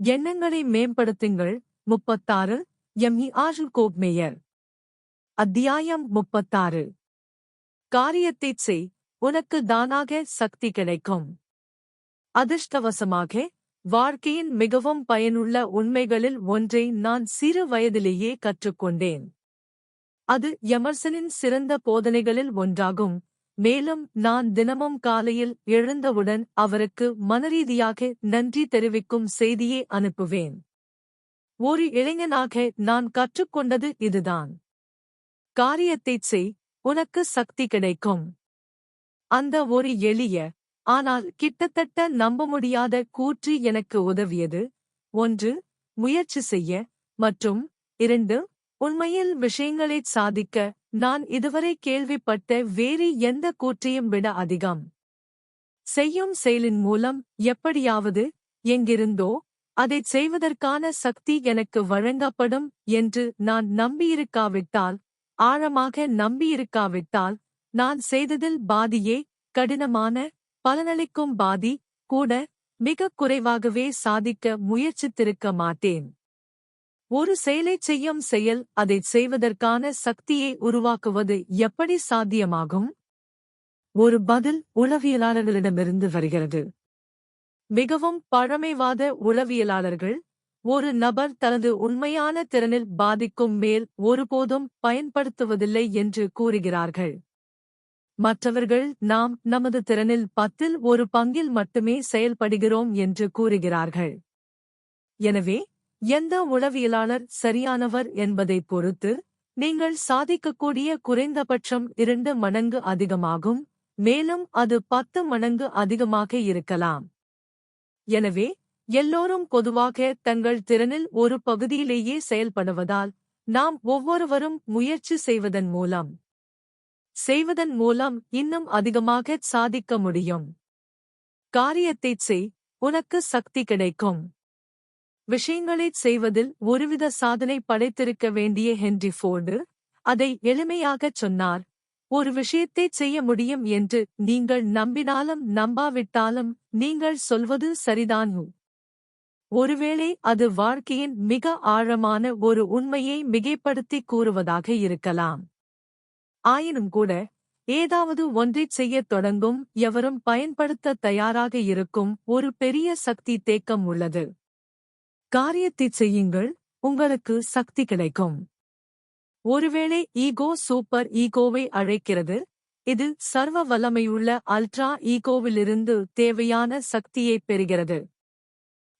எண்ணங்களை மேம்படுத்துங்கள். முப்பத்தாறு. எம். இ. ஆறு கோப்மேயர். அத்தியாயம் முப்பத்தாறு. காரியத்தை செய். உனக்கு தானாக சக்தி கிடைக்கும். அதிர்ஷ்டவசமாக வாழ்க்கையின் மிகவும் பயனுள்ள உண்மைகளில் ஒன்றை நான் சிறு வயதிலேயே கற்றுக்கொண்டேன். அது எமர்சனின் சிறந்த போதனைகளில் ஒன்றாகும். மேலும் நான் தினமும் காலையில் எழுந்தவுடன் அவருக்கு மனரீதியாக நன்றி தெரிவிக்கும் செய்தியை அனுப்புவேன். ஒரு இளைஞனாக நான் கற்றுக்கொண்டது இதுதான். காரியத்தைச் செய் உனக்கு சக்தி கிடைக்கும். அந்த ஒரு எளிய ஆனால் கிட்டத்தட்ட நம்ப முடியாத கூற்று எனக்கு உதவியது. ஒன்று முயற்சி செய்ய மற்றும் இரண்டு உண்மையில் விஷயங்களைச் சாதிக்க நான் இதுவரை கேள்விப்பட்ட வேறு எந்த கூற்றையும் விட அதிகம். செய்யும் செயலின் மூலம் எப்படியாவது எங்கிருந்தோ அதைச் செய்வதற்கான சக்தி எனக்கு வழங்கப்படும் என்று நான் நம்பியிருக்காவிட்டால் ஆழமாக நம்பியிருக்காவிட்டால் நான் செய்ததில் பாதியே கடினமான பலனளிக்கும் பாதி கூட மிகக் குறைவாகவே சாதிக்க முயற்சித்திருக்க மாட்டேன். ஒரு செயலைச் செய்யும் செயல் அதைச் செய்வதற்கான சக்தியை உருவாக்குவது எப்படி சாத்தியமாகும்? ஒரு பதில் உளவியலாளர்களிடமிருந்து வருகிறது. மிகவும் பழமைவாத உளவியலாளர்கள் ஒரு நபர் தனது உண்மையான திறனில் பாதிக்கும் மேல் ஒருபோதும் பயன்படுத்துவதில்லை என்று கூறுகிறார்கள். மற்றவர்கள் நாம் நமது திறனில் பத்தில் ஒரு பங்கில் மட்டுமே செயல்படுகிறோம் என்று கூறுகிறார்கள். எனவே எந்த உளவியலாளர் சரியானவர் என்பதைப் பொறுத்து நீங்கள் சாதிக்கக்கூடிய குறைந்தபட்சம் இரண்டு மடங்கு அதிகமாகும் மேலும் அது பத்து மடங்கு அதிகமாக இருக்கலாம். எனவே எல்லோரும் பொதுவாக தங்கள் திறனில் ஒரு பகுதியிலேயே செயல்படுவதால் நாம் ஒவ்வொருவரும் முயற்சி செய்வதன் மூலம் செய்வதன் மூலம் இன்னும் அதிகமாக சாதிக்க முடியும். காரியத்தைச் செய் உனக்கு சக்தி கிடைக்கும். விஷயங்களைச் செய்வதில் ஒருவித சாதனை படைத்திருக்க வேண்டிய ஹென்றி ஃபோர்டு அதை எளிமையாகச் சொன்னார். ஒரு விஷயத்தைச் செய்ய முடியும் என்று நீங்கள் நம்பினாலும் நம்பாவிட்டாலும் நீங்கள் சொல்வது சரிதான் ஒருவேளை அது வாழ்க்கையின் மிக ஆழமான ஒரு உண்மையை மிகைப்படுத்தி கூறுவதாக இருக்கலாம். ஆயினும் கூட ஏதாவது ஒன்றைச் செய்யத் தொடங்கும் எவரும் பயன்படுத்த தயாராக இருக்கும் ஒரு பெரிய சக்தி தேக்கம் உள்ளது. காரியத்தைச் செய்யுங்கள் உங்களுக்கு சக்தி கிடைக்கும். ஒருவேளை ஈகோ சூப்பர் ஈகோவை அழைக்கிறது இது சர்வ வல்லமையுள்ள அல்ட்ரா ஈகோவிலிருந்து தேவையான சக்தியைப் பெறுகிறது.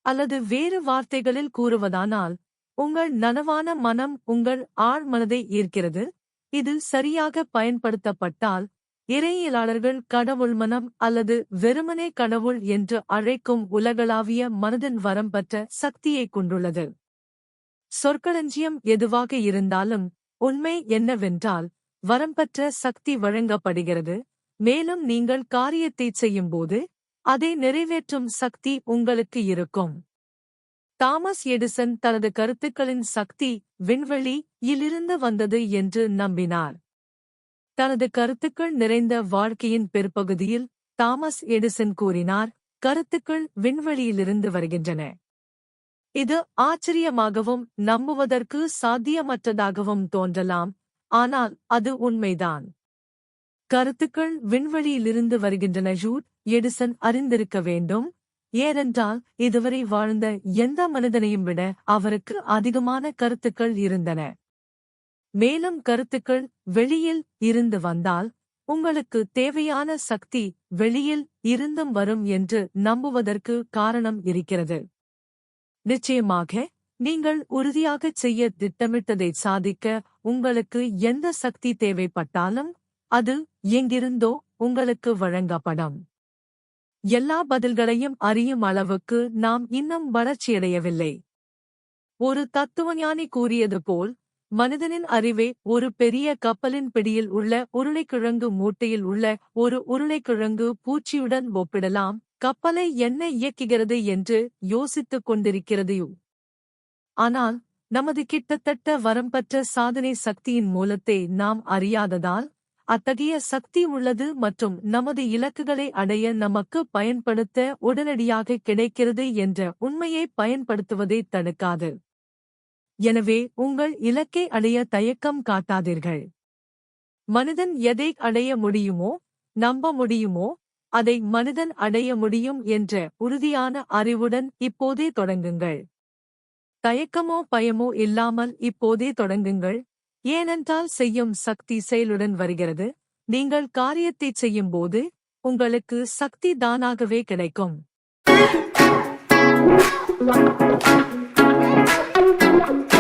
அல்லது வேறு வார்த்தைகளில் கூறுவதானால் உங்கள் நனவான மனம் உங்கள் ஆழ் மனதை ஈர்க்கிறது இது சரியாக பயன்படுத்தப்பட்டால் இறையியலாளர்கள் கடவுள் மனம் அல்லது வெறுமனே கடவுள் என்று அழைக்கும் உலகளாவிய மனதின் வரம்பற்ற சக்தியைக் கொண்டுள்ளது. சொற்களஞ்சியம் எதுவாக இருந்தாலும் உண்மை என்னவென்றால் வரம்பற்ற சக்தி வழங்கப்படுகிறது. மேலும் நீங்கள் காரியத்தைச் செய்யும்போது அதை நிறைவேற்றும் சக்தி உங்களுக்கு இருக்கும். தாமஸ் எடிசன் தனது கருத்துக்களின் சக்தி விண்வெளி இலிருந்து வந்தது என்று நம்பினார். தனது கருத்துக்கள் நிறைந்த வாழ்க்கையின் பிற்பகுதியில் தாமஸ் எடிசன் கூறினார் கருத்துக்கள் விண்வெளியிலிருந்து வருகின்றன. இது ஆச்சரியமாகவும் நம்புவதற்கு சாத்தியமற்றதாகவும் தோன்றலாம் ஆனால் அது உண்மைதான். கருத்துக்கள் விண்வெளியிலிருந்து வருகின்றன ஜூட் எடிசன் அறிந்திருக்க வேண்டும். ஏனென்றால் இதுவரை வாழ்ந்த எந்த மனிதனையும் விட அவருக்கு அதிகமான கருத்துக்கள் இருந்தன. மேலும் கருத்துக்கள் வெளியில் இருந்து வந்தால் உங்களுக்கு தேவையான சக்தி வெளியில் இருந்தும் வரும் என்று நம்புவதற்கு காரணம் இருக்கிறது. நிச்சயமாக நீங்கள் உறுதியாகச் செய்ய திட்டமிட்டதை சாதிக்க உங்களுக்கு எந்த சக்தி தேவைப்பட்டாலும் அது எங்கிருந்தோ உங்களுக்கு வழங்கப்படும். எல்லா பதில்களையும் அறியும் அளவுக்கு நாம் இன்னும் வளர்ச்சியடையவில்லை. ஒரு தத்துவஞானி கூறியது போல் மனிதனின் அறிவே ஒரு பெரிய கப்பலின் பிடியில் உள்ள உருளைக்கிழங்கு மூட்டையில் உள்ள ஒரு உருளைக்கிழங்கு பூச்சியுடன் ஒப்பிடலாம். கப்பலை என்ன இயக்குகிறது என்று யோசித்துக் கொண்டிருக்கிறதையோ ஆனால் நமது கிட்டத்தட்ட வரம்பற்ற சாதனை சக்தியின் மூலத்தை நாம் அறியாததால் அத்தகைய சக்தி உள்ளது மற்றும் நமது இலக்குகளை அடைய நமக்கு பயன்படுத்த உடனடியாக கிடைக்கிறது என்ற உண்மையை பயன்படுத்துவதை தடுக்காது. எனவே உங்கள் இலக்கை அடைய தயக்கம் காட்டாதீர்கள். மனிதன் எதை அடைய முடியுமோ நம்ப முடியுமோ அதை மனிதன் அடைய முடியும் என்ற உறுதியான அறிவுடன் இப்போதே தொடங்குங்கள். தயக்கமோ பயமோ இல்லாமல் இப்போதே தொடங்குங்கள். ஏனென்றால் செய்யும் சக்தி செயலுடன் வருகிறது. நீங்கள் காரியத்தைச் செய்யும்போது உங்களுக்கு சக்தி தானாகவே கிடைக்கும். Thank you.